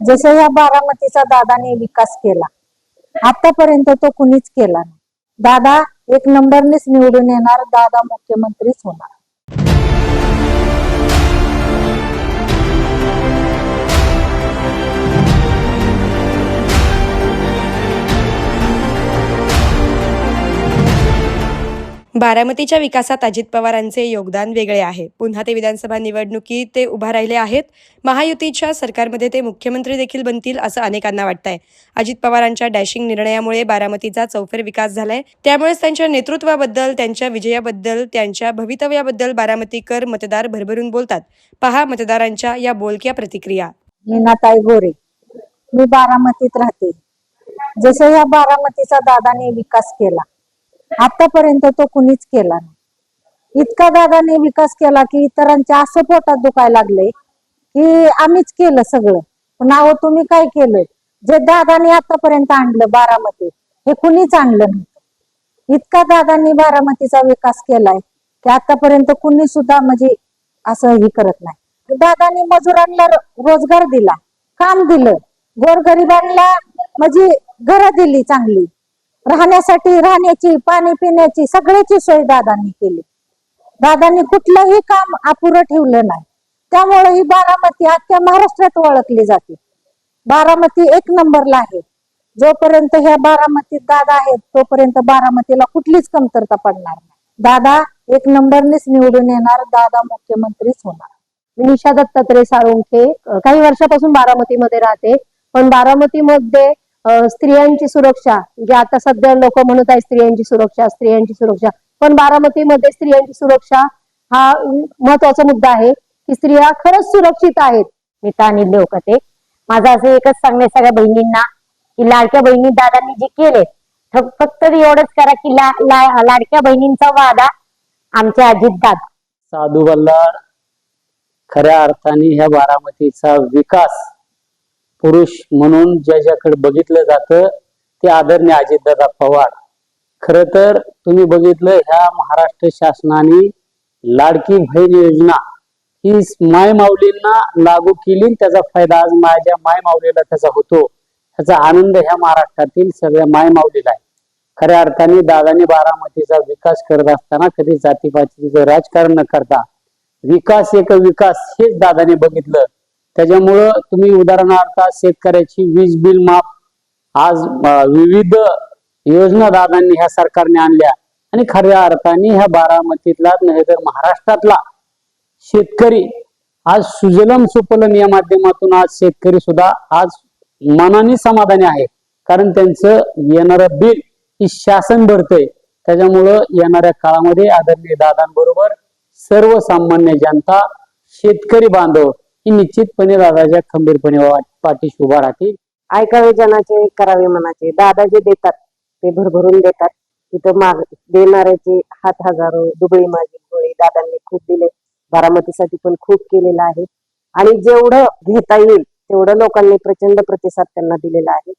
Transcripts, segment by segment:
जसं या बारामतीचा दादाने विकास केला आतापर्यंत तो कुणीच केला नाही. दादा एक नंबरनेच निवडून येणार दादा मुख्यमंत्रीच होणार. बारामतीच्या विकासात अजित पवारांचे योगदान वेगळे आहे. पुन्हा ते विधानसभा निवडणुकीत ते उभा राहिले आहेत. महायुतीच्या सरकारमध्ये ते मुख्यमंत्री देखील बनतील असं अनेकांना वाटतंय. अजित पवारांच्या डॅशिंग निर्णयामुळे बारामतीचा चौफेर विकास झालाय. त्यामुळेच त्यांच्या नेतृत्वाबद्दल त्यांच्या विजयाबद्दल त्यांच्या भवितव्याबद्दल बारामतीकर मतदार भरभरून बोलतात. पहा मतदारांच्या या बोलक्या प्रतिक्रिया. मीनाताई गोरे मी बारामतीत राहते. जसं या बारामतीचा दादाने विकास केला आतापर्यंत तो कुणीच केला नाही. इतका दादाने विकास केला की इतरांच्या असं पोटात दुखायला लागले की आम्हीच केलं सगळं. पण अहो तुम्ही काय केलं जे दादाने आतापर्यंत आणलं बारामती हे कुणीच आणलं नव्हतं. इतका दादांनी बारामतीचा विकास केलाय की आतापर्यंत कुणी सुद्धा म्हणजे असं हे करत नाही. दादानी मजुरांना रोजगार दिला काम दिलं गोरगरिबांना म्हणजे घरं दिली चांगली. राहण्यासाठी राहण्याची पाणी पिण्याची सगळ्याची सोय दादांनी केली. दादांनी कुठलंही काम अपुरं ठेवलं नाही. त्यामुळे ही बारामती अख्ख्या महाराष्ट्रात ओळखली जाते. बारामती एक नंबरला आहे. जोपर्यंत ह्या बारामतीत दादा आहेत तोपर्यंत बारामतीला कुठलीच कमतरता पडणार नाही. दादा एक नंबरनेच निवडून येणार दादा मुख्यमंत्रीच होणार. निशा दत्तात्रय साळुंखे काही वर्षापासून बारामतीमध्ये राहते पण बारामतीमध्ये स्त्रियांची सुरक्षा जे आता सध्या लोक म्हणत आहे स्त्रियांची सुरक्षा स्त्रियांची सुरक्षा पण बारामतीमध्ये स्त्रियांची सुरक्षा हा महत्त्वाचा मुद्दा आहे की स्त्रिया खरंच सुरक्षित आहेत. मी तानी लोकते. माझं असं एकच सांगणे सगळ्या बहिणींना की लाडक्या बहिणी दादांनी जे केले फक्त एवढंच करा की ला, ला, लाडक्या बहिणींचा वादा आमच्या अजित दादा साधू बल्लाळ खऱ्या अर्थाने ह्या बारामतीचा विकास पुरुष म्हणून ज्याच्याकडे बघितलं जातं ते आदरणीय अजितदादा पवार. खर तर तुम्ही बघितलं ह्या महाराष्ट्र शासनाने लाडकी बहीण योजना ही माय माऊलींना लागू केली त्याचा फायदा आज माझ्या माय माऊलीला त्याचा होतो. त्याचा आनंद ह्या महाराष्ट्रातील सगळ्या माय माऊलीला आहे. खऱ्या अर्थाने दादानी बारामतीचा विकास करत असताना कधी जातीपातीचं राजकारण न करता विकास एक विकास हेच दादाने बघितलं. त्याच्यामुळं तुम्ही उदाहरणार्थ शेतकऱ्याची वीज बिल माफ आज विविध योजना दादांनी ह्या सरकारने आणल्या आणि खऱ्या अर्थाने ह्या बारामतीतला नाही तर महाराष्ट्रातला शेतकरी आज सुजलम सुपलम या माध्यमातून आज शेतकरी सुद्धा आज मनाने समाधानी आहे. कारण त्यांचं येणारं बिल ही शासन भरतंय. त्याच्यामुळं येणाऱ्या काळामध्ये आदरणीय दादांबरोबर सर्वसामान्य जनता शेतकरी बांधव ही निश्चितपणे दादाच्या खंबीरपणे पाठीशी उभा राहतील. ऐकावे जनाचे करावे मनाचे. दादा जे देतात ते भरभरून देतात. तिथं माग देणाऱ्याचे हात हजारो दुबळी माझी गोळी दादांनी खूप दिले. बारामतीसाठी पण खूप केलेलं आहे. आणि जेवढं घेता येईल तेवढं लोकांनी प्रचंड प्रतिसाद त्यांना दिलेला आहे.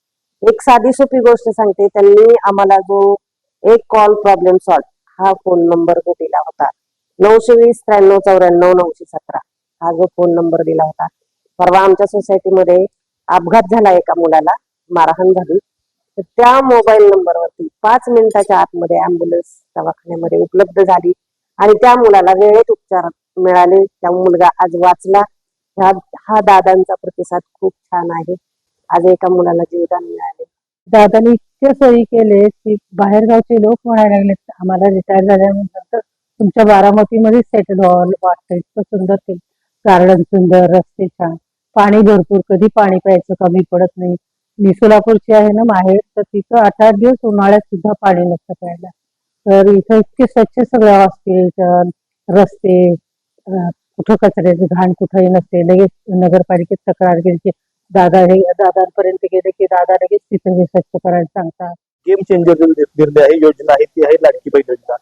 एक साधी सोपी गोष्ट सांगते त्यांनी आम्हाला जो एक कॉल प्रॉब्लेम सॉल्व हा फोन नंबर जो दिला होता नऊशे वीस त्र्याण्णव चौऱ्याण्णव नऊशे सतरा. हा जो फोन नंबर दिला होता. परवा आमच्या सोसायटीमध्ये अपघात झाला एका मुलाला मारहाण झाली. तर त्या मोबाईल नंबरवरती पाच मिनिटाच्या आतमध्ये अँब्युलन्स दवाखान्यामध्ये उपलब्ध झाली आणि त्या मुलाला वेळेत उपचार मिळाले. त्या मुलगा आज वाचला. ह्या हा दादांचा प्रतिसाद खूप छान आहे. आज एका मुलाला जीवदान मिळाले. दादाने इतके सोयी केले की बाहेरगावचे लोक म्हणायला लागले आम्हाला रिटायर झाल्यानंतर तुमच्या बारामतीमध्ये सेटल व्हावं वाटतं. इतकं सुंदर ते गार्डन सुंदर रस्ते छान. पाणी भरपूर कधी पाणी प्यायचं कमी पडत नाही. मी सोलापूरची आहे ना माहेर तर तिथं आठ आठ दिवस उन्हाळ्यात सुद्धा पाणी नसतं प्यायला. तर इथं इतके स्वच्छ सगळं हॉस्पिटल रस्ते कुठं कचऱ्याचे घाण कुठंही नसते. लगेच नगरपालिकेत तक्रार केली की दादा हे दादांपर्यंत गेले की दादा लगेच तिथं हे स्वच्छ करायला सांगतात. गेम चेंजर निर्णय आहे योजना आहे ती आहे लाडकी बहीण योजना.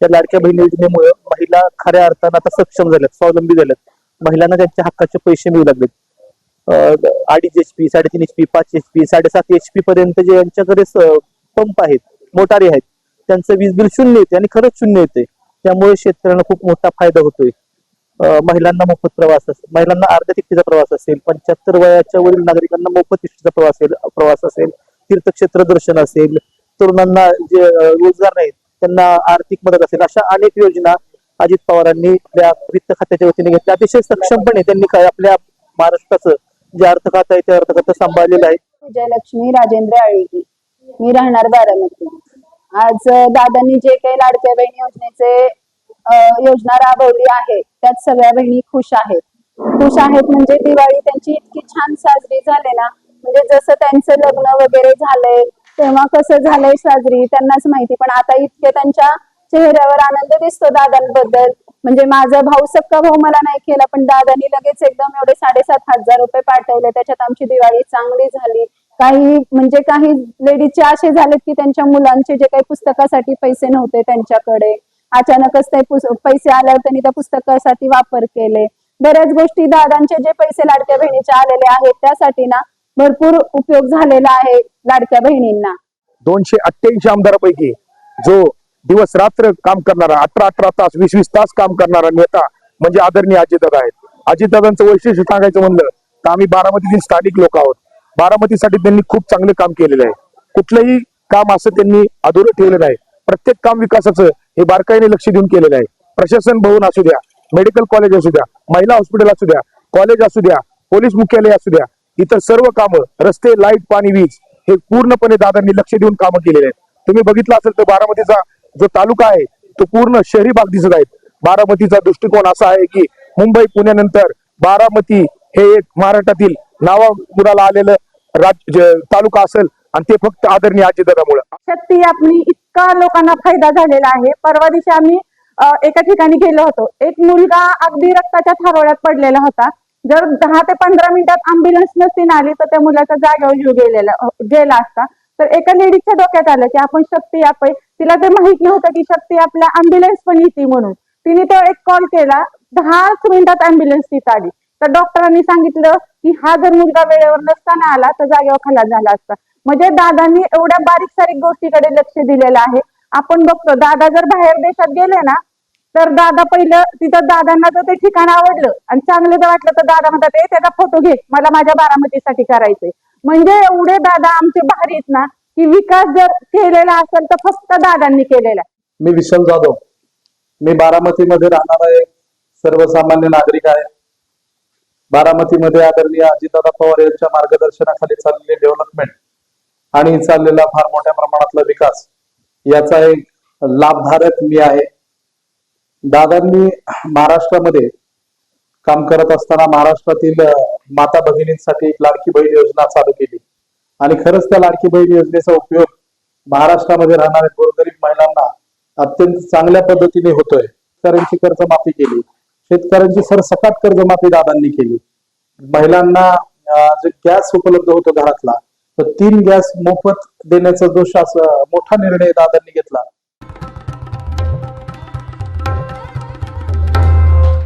त्या लाडक्या बहीण योजनेमुळे महिला खऱ्या अर्थानं आता सक्षम झाल्यात स्वावलंबी झाल्यात. महिलांना त्यांच्या हक्काचे पैसे मिळू लागलेत. अडीच एच पी साडेतीन एच पी पाच एच पी साडेसात एच पी पर्यंत जे यांच्याकडे पंप आहेत मोटारी आहेत त्यांचं वीज बिल शून्य येते आणि खरंच शून्य येते त्यामुळे शेतकऱ्यांना खूप मोठा फायदा होतोय. महिलांना मोफत प्रवास असेल महिलांना अर्ध्या तिकीचा प्रवास असेल पंच्याहत्तर वयाच्या वरील नागरिकांना मोफत तिकीटचा प्रवास असेल प्रवास असेल तीर्थक्षेत्र दर्शन असेल तरुणांना जे रोजगार नाहीत त्यांना आर्थिक मदत असेल अशा अनेक योजना अजित पवारांनी आपल्या वित्त खात्याच्या वतीने घेतले. अतिशय सक्षमपणे त्यांनी काय आपल्या महाराष्ट्राचं जे अर्थ खातं आहे ते अर्थ खातं सांभाळलेलं आहे. विजयलक्ष्मी राजेंद्र आळेगी. मी राहणार बारामती. आज दादांनी जे काही लाडक्या बहीण योजनेचे योजना राबवली आहे त्यात सगळ्या बहिणी खुश आहेत. खुश आहेत म्हणजे दिवाळी त्यांची इतकी छान साजरी झाली ना म्हणजे जसं त्यांचं लग्न वगैरे झालंय तेव्हा कसं झालंय साजरी त्यांनाच माहिती. पण आता इतके त्यांच्या चेहऱ्यावर आनंद दिसतो दादांबद्दल. म्हणजे माझा भाऊ सक्का भाऊ मला नाही केला पण दादांनी लगेच एकदम एवढे साडेसात हजार रुपये पाठवले. त्याच्यात आमची दिवाळी चांगली झाली. काही म्हणजे काही लेडीजचे असे झालेत की त्यांच्या मुलांचे जे काही पुस्तकासाठी पैसे नव्हते त्यांच्याकडे. अचानकच ते पैसे आल्यावर त्यांनी त्या पुस्तकासाठी वापर केले. बऱ्याच गोष्टी दादांचे जे पैसे लाडक्या बहिणीचे आलेले आहेत त्यासाठी ना भरपूर उपयोग झालेला आहे लाडक्या बहिणींना. दोनशे अठ्ठ्याऐंशी आमदारापैकी जो दिवस रात्र काम करणारा अठरा अठरा तास वीस वीस तास काम करणारा नेता म्हणजे आदरणीय अजितदादा आहेत. अजितदादांचं वैशिष्ट्य सांगायचं म्हणलं तर आम्ही बारामतीतील स्थानिक लोक आहोत. बारामतीसाठी त्यांनी खूप चांगलं काम केलेलं आहे. कुठलंही काम असं त्यांनी अधुरं ठेवलं नाही. प्रत्येक काम विकासाचं हे बारकाईने लक्ष देऊन केलेलं आहे. प्रशासन भवन असू द्या मेडिकल कॉलेज असू द्या महिला हॉस्पिटल असू द्या कॉलेज असू द्या पोलीस मुख्यालय असू द्या इतर सर्व कामं रस्ते लाइट पाणी वीज हे पूर्णपणे दादांनी लक्ष देऊन कामं केलेले आहेत. तुम्ही बघितलं असेल तर बारामतीचा जो तालुका आहे तो पूर्ण शहरी भाग दिसत आहेत. बारामतीचा दृष्टिकोन असा आहे की मुंबई पुण्यानंतर बारामती हे एक महाराष्ट्रातील नावापुराला आलेलं राज्य तालुका असेल आणि ते फक्त आदरणीय आजीदारामुळे शक्ती आपली इतका लोकांना फायदा झालेला आहे. परवा दिवशी आम्ही एका ठिकाणी गेलो होतो. एक मुलगा अगदी रक्ताच्या थारोळ्यात पडलेला होता. जर दहा ते पंधरा मिनिटात अँब्युलन्स नसती आली तर त्या मुलाचा जागेवर जीव गेलेला गेला असता. तर एका लेडीजच्या डोक्यात आलं की आपण शक्ती आप तिला ते माहीत नव्हतं की शक्ती आपल्या अँब्युलन्स पण येते म्हणून. तिने तो एक कॉल केला दहाच मिनिटात अँब्युलन्स तिथं आली. तर डॉक्टरांनी सांगितलं की हा जर मुलगा वेळेवर नसताना आला तर जागेवर खलास झाला असता. म्हणजे दादांनी एवढ्या बारीक सारीक गोष्टीकडे लक्ष दिलेलं आहे. आपण बघतो दादा जर बाहेर देशात गेले ना तर दादा पहिलं तिथं दादांना जर ते ठिकाण आवडलं. आणि चांगलं जर वाटलं तर दादा म्हणतात ए त्याचा फोटो घे. मला माझ्या बारामतीसाठी करायचंय. म्हणजे एवढे दादा आमचे भारी आहेत ना की विकास जर केलेला असेल तर फक्त दादांनी केलेला आहे. मी विशाल जाधव. मी बारामतीमध्ये राहणारा एक सर्वसामान्य नागरिक आहे. बारामतीमध्ये आदरणीय अजितदादा पवार यांच्या मार्गदर्शनाखाली चाललेले डेव्हलपमेंट आणि चाललेला फार मोठ्या प्रमाणातला विकास याचा एक लाभधारक मी आहे. दादांनी महाराष्ट्रामध्ये काम करत असताना महाराष्ट्रातील माता भगिनींसाठी एक लाडकी बहीण योजना चालू केली. आणि खरंच त्या लाडकी बहीण योजनेचा उपयोग महाराष्ट्रामध्ये राहणाऱ्या गोरगरीब महिलांना अत्यंत चांगल्या पद्धतीने होतोय. शेतकऱ्यांची कर्जमाफी केली. शेतकऱ्यांची सरसकट कर्जमाफी दादांनी केली. महिलांना जो जे गॅस उपलब्ध होतो घरातला तर तीन गॅस मोफत देण्याचा जो शासन मोठा निर्णय दादांनी घेतला.